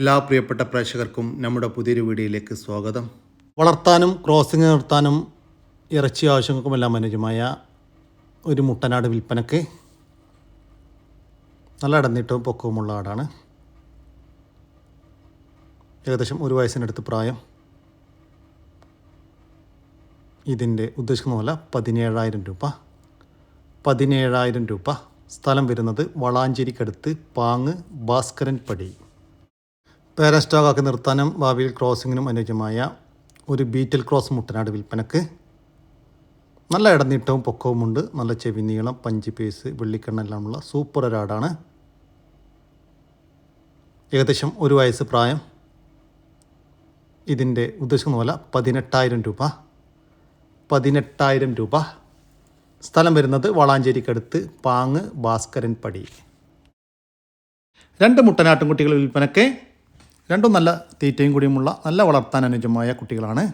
എല്ലാ പ്രിയപ്പെട്ട പ്രേക്ഷകർക്കും നമ്മുടെ പുതിയൊരു വീഡിയോയിലേക്ക് സ്വാഗതം. വളർത്താനും ക്രോസിംഗ് നിർത്താനും ഇറച്ചി ആവശ്യങ്ങൾക്കുമെല്ലാം അനുജമായ ഒരു മുട്ടനാട് വിൽപ്പനക്ക് നല്ല അടന്നിട്ടും പൊക്കവുമുള്ള ആടാണ്. ഏകദേശം ഒരു വയസ്സിനടുത്ത് പ്രായം. ഇതിന്റെ ഉദ്ദേശിക്കുന്ന പോലെ പതിനേഴായിരം രൂപ. പതിനേഴായിരം രൂപ. സ്ഥലം വരുന്നത് വളാഞ്ചേരിക്കടുത്ത് പാങ്ങ് ഭാസ്കരൻ പടി. പേരസ്റ്റോക്കാക്കി നിർത്താനും ഭാവിയിൽ ക്രോസിങ്ങിനും അനുയോജ്യമായ ഒരു ബീറ്റിൽ ക്രോസ് മുട്ടനാട് വിൽപ്പനക്ക് നല്ല ഇടനീട്ടവും പൊക്കവുമുണ്ട്. നല്ല ചെവി നീളം പഞ്ച് പീസ് വെള്ളിക്കണ്ണെല്ലാമുള്ള സൂപ്പർ ഒരാടാണ് ഏകദേശം ഒരു വയസ്സ് പ്രായം. ഇതിന്റെ ഉദ്ദേശിക്കുന്ന പോലെ പതിനെട്ടായിരം രൂപ. പതിനെട്ടായിരം രൂപ. സ്ഥലം വരുന്നത് വളാഞ്ചേരിക്കടുത്ത് പാങ്ങ് ഭാസ്കരൻ പടി. രണ്ട് മുട്ടനാട്ടുംകുട്ടികൾ വിൽപ്പനക്ക് രണ്ടും നല്ല തീറ്റയും കൂടിയുമുള്ള നല്ല വളർത്താൻ അനുജമായ കുട്ടികളാണ്.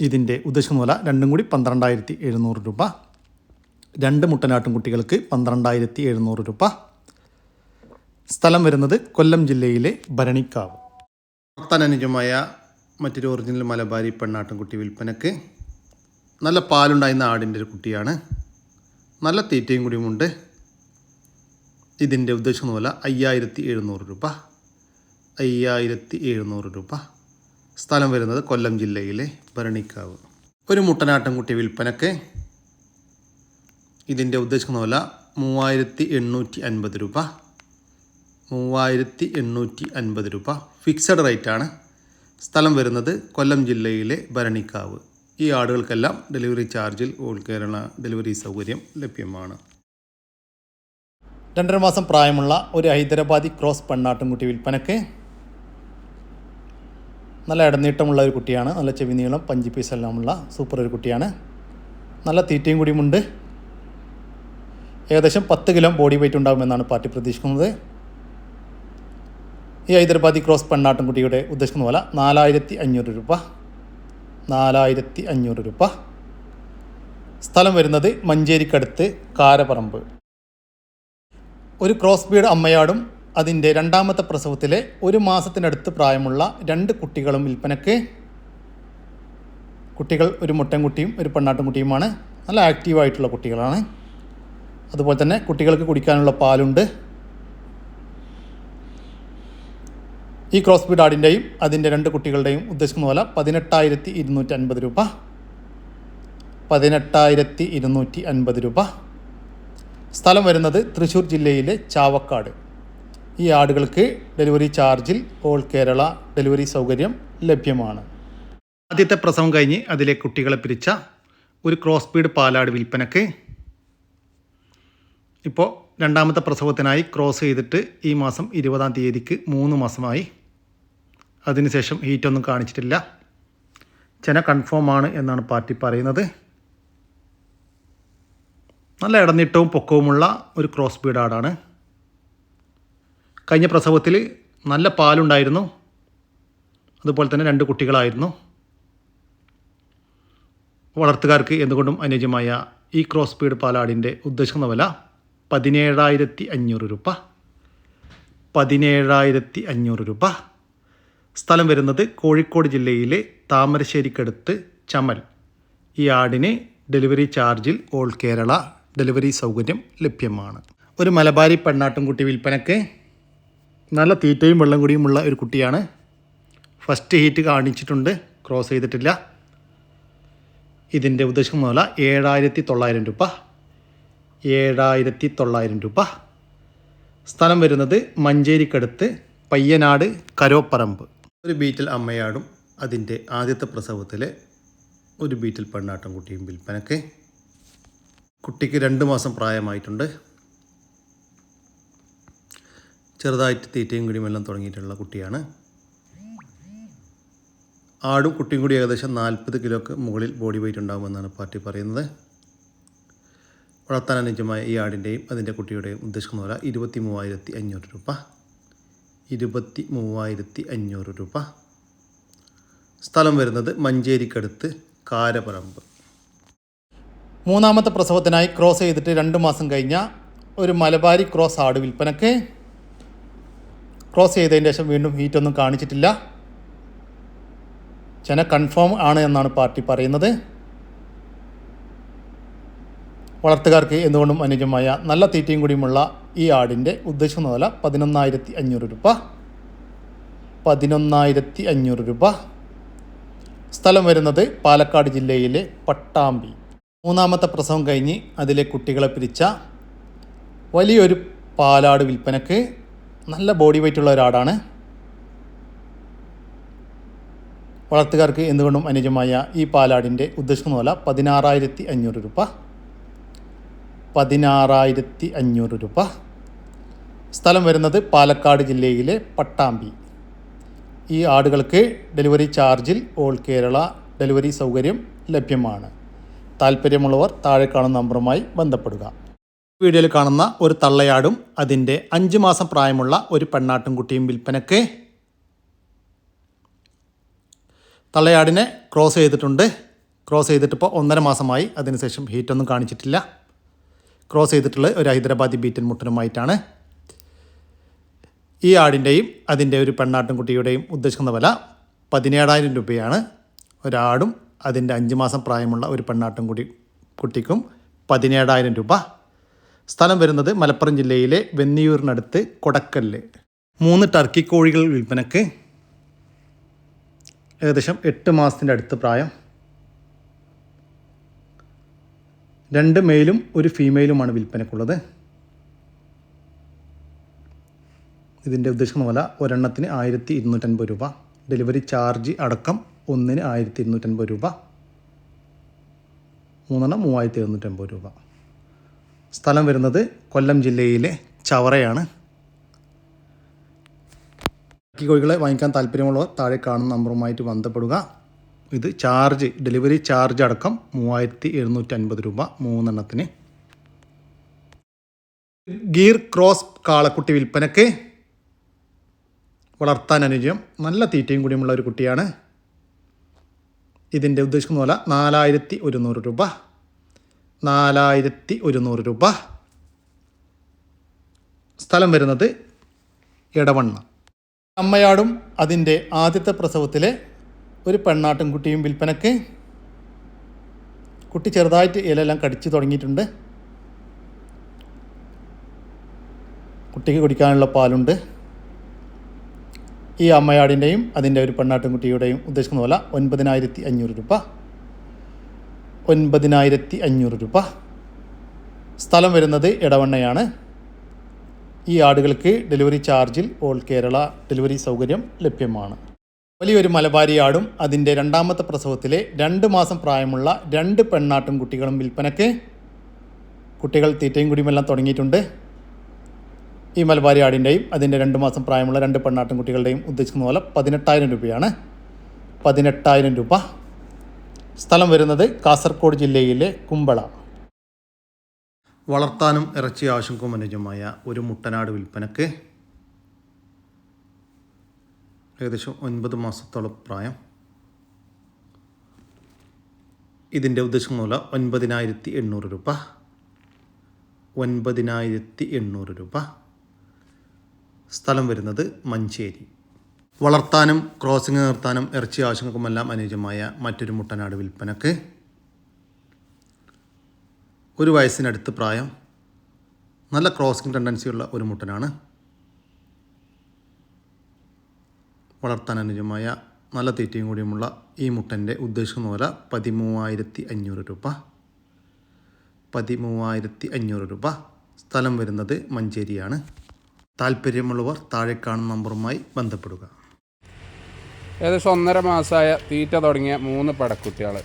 ഇതിന്റെ ഉദ്ദേശിക്കുന്ന പോലെ രണ്ടും കൂടി പന്ത്രണ്ടായിരത്തി എഴുന്നൂറ് രൂപ. രണ്ട് മുട്ടനാട്ടും കുട്ടികൾക്ക് പന്ത്രണ്ടായിരത്തി എഴുന്നൂറ് രൂപ. സ്ഥലം വരുന്നത് കൊല്ലം ജില്ലയിലെ ഭരണിക്കാവ്. വളർത്താൻ അനുജമായ മറ്റൊരു ഒറിജിനൽ മലബാരി പെണ്ണാട്ടുംകുട്ടി വിൽപ്പനക്ക് നല്ല പാലുണ്ടായിരുന്ന ആടിന്റെ ഒരു കുട്ടിയാണ്. നല്ല തീറ്റയും കൂടിയുമുണ്ട്. ഇതിന്റെ ഉദ്ദേശിക്കുന്ന പോലെ അയ്യായിരത്തി എഴുന്നൂറ് രൂപ. അയ്യായിരത്തി എഴുന്നൂറ് രൂപ. സ്ഥലം വരുന്നത് കൊല്ലം ജില്ലയിലെ ഭരണിക്കാവ്. ഒരു മുട്ടനാട്ടൻകുട്ടി വിൽപ്പനക്ക് ഇതിന്റെ ഉദ്ദേശിക്കുന്ന പോലെ മൂവായിരത്തി എണ്ണൂറ്റി അൻപത് രൂപ. മൂവായിരത്തി എണ്ണൂറ്റി അൻപത് രൂപ. ഫിക്സഡ് റേറ്റാണ്. സ്ഥലം വരുന്നത് കൊല്ലം ജില്ലയിലെ ഭരണിക്കാവ്. ഈ ആടുകൾക്കെല്ലാം ഡെലിവറി ചാർജിൽ ഓൾ കേരള ഡെലിവറി സൗകര്യം ലഭ്യമാണ്. രണ്ടര മാസം പ്രായമുള്ള ഒരു ഹൈദരാബാദി ക്രോസ് പെണ്ണാട്ടുംകുട്ടി വിൽപ്പനക്ക് നല്ല ഇടനീട്ടമുള്ള ഒരു കുട്ടിയാണ്. നല്ല ചെവി നീളം പഞ്ചി പീസ് എല്ലാമുള്ള സൂപ്പർ ഒരു കുട്ടിയാണ്. നല്ല തീറ്റയും കൂടിയുമുണ്ട്. ഏകദേശം പത്ത് കിലോ ബോഡി വെയിറ്റ് ഉണ്ടാകുമെന്നാണ് പാർട്ടി പ്രതീക്ഷിക്കുന്നത്. ഈ ഹൈദരാബാദി ക്രോസ് പെണ്ണാട്ടുംകുട്ടിയുടെ ഉദ്ദേശിക്കുന്ന പോലെ നാലായിരത്തി അഞ്ഞൂറ് രൂപ. നാലായിരത്തി അഞ്ഞൂറ് രൂപ. സ്ഥലം വരുന്നത് മഞ്ചേരിക്കടുത്ത് കാരപ്പറമ്പ് ഒരു ക്രോസ് ബീഡ് അമ്മയാടും അതിന്റെ രണ്ടാമത്തെ പ്രസവത്തിലെ ഒരു മാസത്തിനടുത്ത് പ്രായമുള്ള രണ്ട് കുട്ടികളും വിൽപ്പനക്ക് കുട്ടികൾ ഒരു മുട്ടൻകുട്ടിയും ഒരു പെണ്ണാട്ടുംകുട്ടിയുമാണ്. നല്ല ആക്റ്റീവായിട്ടുള്ള കുട്ടികളാണ്. അതുപോലെ തന്നെ കുട്ടികൾക്ക് കുടിക്കാനുള്ള പാലുണ്ട്. ഈ ക്രോസ് ബീഡ് ആടിന്റെയും അതിന്റെ രണ്ട് കുട്ടികളുടെയും ഉദ്ദേശിക്കുന്ന പോലെ പതിനെട്ടായിരത്തി ഇരുന്നൂറ്റി അൻപത് രൂപ. പതിനെട്ടായിരത്തി ഇരുന്നൂറ്റി അൻപത് രൂപ. സ്ഥലം വരുന്നത് തൃശ്ശൂർ ജില്ലയിലെ ചാവക്കാട്. ഈ ആടുകൾക്ക് ഡെലിവറി ചാർജിൽ ഓൾ കേരള ഡെലിവറി സൗകര്യം ലഭ്യമാണ്. ആദ്യത്തെ പ്രസവം കഴിഞ്ഞ് അതിലെ കുട്ടികളെ പിരിച്ച ഒരു ക്രോസ് ബീഡ് പാലാട് വിൽപ്പനക്ക് ഇപ്പോൾ രണ്ടാമത്തെ പ്രസവത്തിനായി ക്രോസ് ചെയ്തിട്ട് ഈ മാസം ഇരുപതാം തീയതിക്ക് മൂന്ന് മാസമായി. അതിനുശേഷം ഹീറ്റൊന്നും കാണിച്ചിട്ടില്ല. ചെന കൺഫേം ആണ് എന്നാണ് പാർട്ടി പറയുന്നത്. നല്ല ഇടനീട്ടവും പൊക്കവുമുള്ള ഒരു ക്രോസ് ബീഡ് ആടാണ്. കഴിഞ്ഞ പ്രസവത്തിൽ നല്ല പാലുണ്ടായിരുന്നു. അതുപോലെ തന്നെ രണ്ട് കുട്ടികളായിരുന്നു. വളർത്തുകാർക്ക് എന്തുകൊണ്ടും അനുയോജ്യമായ ഈ ക്രോസ് ബീഡ് പാലാടിന്റെ ഉദ്ദേശിക്കുന്ന വില പതിനേഴായിരത്തി അഞ്ഞൂറ് രൂപ. പതിനേഴായിരത്തി അഞ്ഞൂറ് രൂപ. സ്ഥലം വരുന്നത് കോഴിക്കോട് ജില്ലയിലെ താമരശ്ശേരിക്കടുത്ത് ചമൽ. ഈ ആടിന് ഡെലിവറി ചാർജിൽ ഓൾ കേരള ഡെലിവറി സൗകര്യം ലഭ്യമാണ്. ഒരു മലബാരി പെണ്ണാട്ടുംകുട്ടി വിൽപ്പനക്ക് നല്ല തീറ്റയും വെള്ളം കുടിയുമുള്ള ഒരു കുട്ടിയാണ്. ഫസ്റ്റ് ഹീറ്റ് കാണിച്ചിട്ടുണ്ട്. ക്രോസ് ചെയ്തിട്ടില്ല. ഇതിന്റെ ഉദ്ദേശം മുതല ഏഴായിരത്തി തൊള്ളായിരം രൂപ. ഏഴായിരത്തി തൊള്ളായിരം രൂപ. സ്ഥലം വരുന്നത് മഞ്ചേരിക്കടുത്ത് പയ്യനാട് കരോപ്പറമ്പ്. ഒരു ബീറ്റിൽ അമ്മയാടും അതിന്റെ ആദ്യത്തെ പ്രസവത്തിലെ ഒരു ബീറ്റിൽ പെണ്ണാട്ടം കുട്ടിയും വിൽപ്പനക്ക്. കുട്ടിക്ക് രണ്ട് മാസം പ്രായമായിട്ടുണ്ട്. ചെറുതായിട്ട് തീറ്റയും കുടിയും എല്ലാം തുടങ്ങിയിട്ടുള്ള കുട്ടിയാണ്. ആടും കുട്ടിയും കൂടി ഏകദേശം നാൽപ്പത് കിലോക്ക് മുകളിൽ ബോഡി വെയിറ്റ് ഉണ്ടാകുമെന്നാണ് പാർട്ടി പറയുന്നത്. വളർത്താൻ അനുജമായ ഈ ആടിന്റെയും അതിന്റെ കുട്ടിയുടെയും ഉദ്ദേശിക്കുന്ന വില ഇരുപത്തി മൂവായിരത്തി അഞ്ഞൂറ് രൂപ. ഇരുപത്തി മൂവായിരത്തി അഞ്ഞൂറ് രൂപ. സ്ഥലം വരുന്നത് മഞ്ചേരിക്കടുത്ത് കാരപറമ്പ്. മൂന്നാമത്തെ പ്രസവത്തിനായി ക്രോസ് ചെയ്തിട്ട് രണ്ട് മാസം കഴിഞ്ഞ ഒരു മലബാരി ക്രോസ് ആട് വിൽപ്പനക്ക് ക്രോസ് ചെയ്തതിന് ശേഷം വീണ്ടും ഹീറ്റൊന്നും കാണിച്ചിട്ടില്ല. ചെന കൺഫേം ആണ് എന്നാണ് പാർട്ടി പറയുന്നത്. വളർത്തുകാർക്ക് എന്തുകൊണ്ടും അനുജമായ നല്ല തീറ്റയും കൂടിയുമുള്ള ഈ ആടിന്റെ ഉദ്ദേശിക്കുന്ന വില പതിനൊന്നായിരത്തി അഞ്ഞൂറ് രൂപ. പതിനൊന്നായിരത്തി അഞ്ഞൂറ് രൂപ. സ്ഥലം വരുന്നത് പാലക്കാട് ജില്ലയിലെ പട്ടാമ്പി. മൂന്നാമത്തെ പ്രസവം കഴിഞ്ഞ് അതിലെ കുട്ടികളെ പിരിച്ച വലിയൊരു പാലാട് വിൽപ്പനക്ക് നല്ല ബോഡി വെയിറ്റ് ഉള്ള ഒരാടാണ്. വളർത്തുകാർക്ക് എന്തുകൊണ്ടും അനുജമായ ഈ പാലാടിന്റെ ഉദ്ദേശിക്കുന്ന പോലെ പതിനാറായിരത്തി അഞ്ഞൂറ് രൂപ. പതിനാറായിരത്തി അഞ്ഞൂറ് രൂപ. സ്ഥലം വരുന്നത് പാലക്കാട് ജില്ലയിലെ പട്ടാമ്പി. ഈ ആടുകൾക്ക് ഡെലിവറി ചാർജിൽ ഓൾ കേരള ഡെലിവറി സൗകര്യം ലഭ്യമാണ്. താല്പര്യമുള്ളവർ താഴെ കാണുന്ന നമ്പറുമായി ബന്ധപ്പെടുക. വീഡിയോയിൽ കാണുന്ന ഒരു തള്ളയാടും അതിന്റെ അഞ്ച് മാസം പ്രായമുള്ള ഒരു പെണ്ണാട്ടും കുട്ടിയും വിൽപ്പനക്ക് തള്ളയാടിനെ ക്രോസ് ചെയ്തിട്ടുണ്ട്. ക്രോസ് ചെയ്തിട്ടിപ്പോൾ ഒന്നര മാസമായി അതിനുശേഷം ഹീറ്റൊന്നും കാണിച്ചിട്ടില്ല. ക്രോസ് ചെയ്തിട്ടുള്ള ഒരു ഹൈദരാബാദി ബീറ്റൻ മുട്ടനുമായിട്ടാണ്. ഈ ആടിന്റെയും അതിന്റെ ഒരു പെണ്ണാട്ടും കുട്ടിയുടെയും ഉദ്ദേശിക്കുന്ന വില പതിനേഴായിരം രൂപയാണ്. ഒരാടും അതിന്റെ അഞ്ച് മാസം പ്രായമുള്ള ഒരു പെണ്ണാട്ടും കുടി കുട്ടിക്കും പതിനേഴായിരം രൂപ. സ്ഥലം വരുന്നത് മലപ്പുറം ജില്ലയിലെ വെന്നിയൂരിനടുത്ത് കൊടക്കല്ല്. മൂന്ന് ടർക്കി കോഴികൾ വിൽപ്പനക്ക് ഏകദേശം എട്ട് മാസത്തിന്റെ അടുത്ത് പ്രായം. രണ്ട് മെയിലും ഒരു ഫീമെയിലുമാണ് വിൽപ്പനക്കുള്ളത്. ഇതിന്റെ ഉദ്ദേശിക്കുന്ന പോലെ ഒരെണ്ണത്തിന് ആയിരത്തി ഇരുന്നൂറ്റൻപത് രൂപ. ഡെലിവറി ചാർജ് അടക്കം ഒന്നിന് ആയിരത്തി ഇരുന്നൂറ്റൻപത് രൂപ. മൂന്നെണ്ണം മൂവായിരത്തി എഴുന്നൂറ്റൻപത് രൂപ. സ്ഥലം വരുന്നത് കൊല്ലം ജില്ലയിലെ ചവറയാണ്. ബാക്കി കോഴികളെ വാങ്ങിക്കാൻ താല്പര്യമുള്ളവർ താഴെ കാണുന്ന നമ്പറുമായിട്ട് ബന്ധപ്പെടുക. ഇത് ചാർജ് ഡെലിവറി ചാർജ് അടക്കം മൂവായിരത്തി എഴുന്നൂറ്റി അൻപത് രൂപ മൂന്നെണ്ണത്തിന്. ഗീർ ക്രോസ് കാളക്കുട്ടി വിൽപ്പനക്ക് വളർത്താൻ അനുജയം നല്ല തീറ്റയും കൂടിയുമുള്ള ഒരു കുട്ടിയാണ്. ഇതിന്റെ ഉദ്ദേശിക്കുന്ന പോലെ നാലായിരത്തി ഒരുന്നൂറ് രൂപ. നാലായിരത്തി ഒരുന്നൂറ് രൂപ. സ്ഥലം വരുന്നത് ഇടവണ്ണ അമ്മയാടും അതിന്റെ ആദ്യത്തെ പ്രസവത്തിലെ ഒരു പെണ്ണാട്ടും കുട്ടിയും വിൽപ്പനക്ക് കുട്ടി ചെറുതായിട്ട് ഇലയെല്ലാം കടിച്ചു തുടങ്ങിയിട്ടുണ്ട്. കുട്ടിക്ക് കുടിക്കാനുള്ള പാലുണ്ട്. ഈ അമ്മയാടിന്റെയും അതിന്റെ ഒരു പെണ്ണാട്ടും കുട്ടിയുടെയും ഉദ്ദേശിക്കുന്ന പോലെ ഒൻപതിനായിരത്തി അഞ്ഞൂറ് രൂപ. ഒൻപതിനായിരത്തി അഞ്ഞൂറ് രൂപ. സ്ഥലം വരുന്നത് ഇടവണ്ണയാണ് ഈ ആടുകൾക്ക് ഡെലിവറി ചാർജിൽ ഓൾ കേരള ഡെലിവറി സൗകര്യം ലഭ്യമാണ്. വലിയൊരു മലബാരി ആടും അതിന്റെ രണ്ടാമത്തെ പ്രസവത്തിലെ രണ്ട് മാസം പ്രായമുള്ള രണ്ട് പെണ്ണാട്ടും കുട്ടികളും വിൽപ്പനക്ക് കുട്ടികൾ തീറ്റയും കുടിയുമെല്ലാം തുടങ്ങിയിട്ടുണ്ട്. ഈ മലബാരി ആടിന്റെയും അതിന്റെ രണ്ട് മാസം പ്രായമുള്ള രണ്ട് പെണ്ണാട്ടും കുട്ടികളുടെയും ഉദ്ദേശിക്കുന്ന പോലെ പതിനെട്ടായിരം രൂപയാണ്. പതിനെട്ടായിരം രൂപ. സ്ഥലം വരുന്നത് കാസർഗോഡ് ജില്ലയിലെ കുമ്പള. വളർത്താനും ഇറച്ചി ആവശ്യക്കും അനുജമായ ഒരു മുട്ടനാട് വിൽപ്പനക്ക് ഏകദേശം ഒൻപത് മാസത്തോളം പ്രായം. ഇതിന്റെ ഉദ്ദേശിക്കുന്ന മൂല ഒൻപതിനായിരത്തി എണ്ണൂറ് രൂപ. ഒൻപതിനായിരത്തി എണ്ണൂറ് രൂപ. സ്ഥലം വരുന്നത് മഞ്ചേരി. വളർത്താനും ക്രോസിംഗ് നിർത്താനും ഇറച്ചി ആവശ്യങ്ങൾക്കുമെല്ലാം അനുയോജ്യമായ മറ്റൊരു മുട്ടനാട് വിൽപ്പനക്ക് ഒരു വയസ്സിനടുത്ത് പ്രായം. നല്ല ക്രോസിംഗ് ടെൻഡൻസിയുള്ള ഒരു മുട്ടനാണ്. വളർത്താൻ അനുയോജ്യമായ നല്ല തീറ്റയും കൂടിയുമുള്ള ഈ മുട്ടന്റെ ഉദ്ദേശിക്കുന്ന വില പതിമൂവായിരത്തി അഞ്ഞൂറ് രൂപ. പതിമൂവായിരത്തി അഞ്ഞൂറ് രൂപ സ്ഥലം വരുന്നത് മഞ്ചേരിയാണ്. താല്പര്യമുള്ളവർ താഴെ കാണുന്ന നമ്പറുമായി ബന്ധപ്പെടുക. ഏകദേശം ഒന്നര മാസമായ തീറ്റ തുടങ്ങിയ മൂന്ന് പടക്കുട്ടികൾ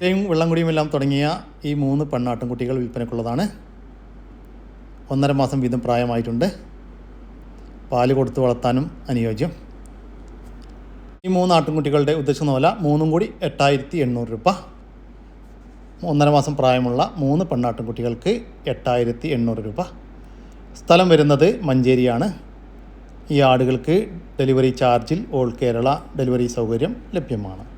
തേയും വെള്ളംകുടിയും എല്ലാം തുടങ്ങിയ ഈ മൂന്ന് പെണ്ണാട്ടും കുട്ടികൾ വിൽപ്പനക്കുള്ളതാണ് ഒന്നര മാസം വീതം പ്രായമായിട്ടുണ്ട്. പാൽ കൊടുത്ത് വളർത്താനും അനുയോജ്യം. ഈ മൂന്ന് ആട്ടിൻകുട്ടികളുടെ ഉദ്ദേശിക്കുന്ന വില മൂന്നും കൂടി എട്ടായിരത്തി എണ്ണൂറ് രൂപ. ഒന്നര മാസം പ്രായമുള്ള മൂന്ന് പെണ്ണാട്ടിൻകുട്ടികൾക്ക് എട്ടായിരത്തി എണ്ണൂറ് രൂപ. സ്ഥലം വരുന്നത് മഞ്ചേരിയാണ്. ഈ ആടുകൾക്ക് ഡെലിവറി ചാർജിൽ ഓൾ കേരള ഡെലിവറി സൗകര്യം ലഭ്യമാണ്.